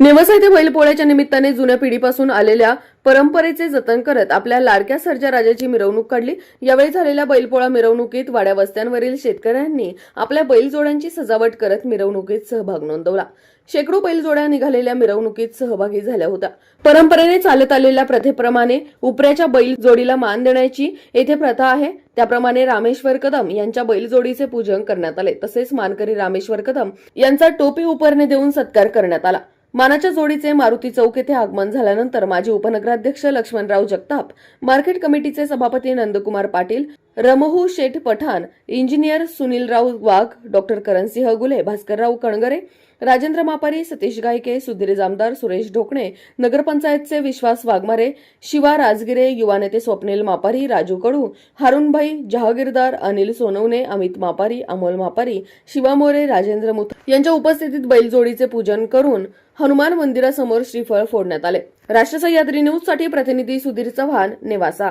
नेवसा येथे बैलपोळ्याच्या निमित्ताने जुन्या पिढीपासून आलेल्या परंपरेचे जतन करत आपल्या लाडक्या सर्जा राजाची मिरवणूक काढली. यावेळी झालेल्या बैलपोळा मिरवणुकीत वाड्या वस्त्यांवरील शेतकऱ्यांनी आपल्या बैलजोड्यांची सजावट करत मिरवणुकीत सहभाग नोंदवला. शेकडो बैलजोड्या निघालेल्या मिरवणुकीत सहभागी झाल्या होत्या. परंपरेने चालत आलेल्या प्रथेप्रमाणे उपऱ्याच्या बैलजोडीला मान देण्याची येथे प्रथा आहे. त्याप्रमाणे रामेश्वर कदम यांच्या बैलजोडीचे पूजन करण्यात आले. तसेच मानकरी रामेश्वर कदम यांचा टोपी उपरणे देऊन सत्कार करण्यात आला. मानाच्या जोडीचे मारुती चौक येथे आगमन झाल्यानंतर माजी उपनगराध्यक्ष लक्ष्मणराव जगताप मार्केट कमिटीचे सभापती नंदकुमार पाटील रमहू शेठ पठाण इंजिनियर सुनीलराव वाघ डॉक्टर करणसिंह गुले भास्करराव कणगरे राजेंद्र मापारी सतीश गायके सुधीर जामदार सुरेश ढोकणे नगरपंचायतचे विश्वास वाघमारे शिवा राजगिरे युवा नेते स्वप्नील मापारी राजू कडू हारुणभाई जहागीरदार अनिल सोनवणे अमित मापारी अमोल मापारी शिवा मोरे राजेंद्र मुथ यांच्या उपस्थितीत बैलजोडीचे पूजन करून हनुमान मंदिरासमोर श्रीफळ फोडण्यात आले. राष्ट्र सह्याद्री प्रतिनिधी सुधीर चव्हाण नेवासा.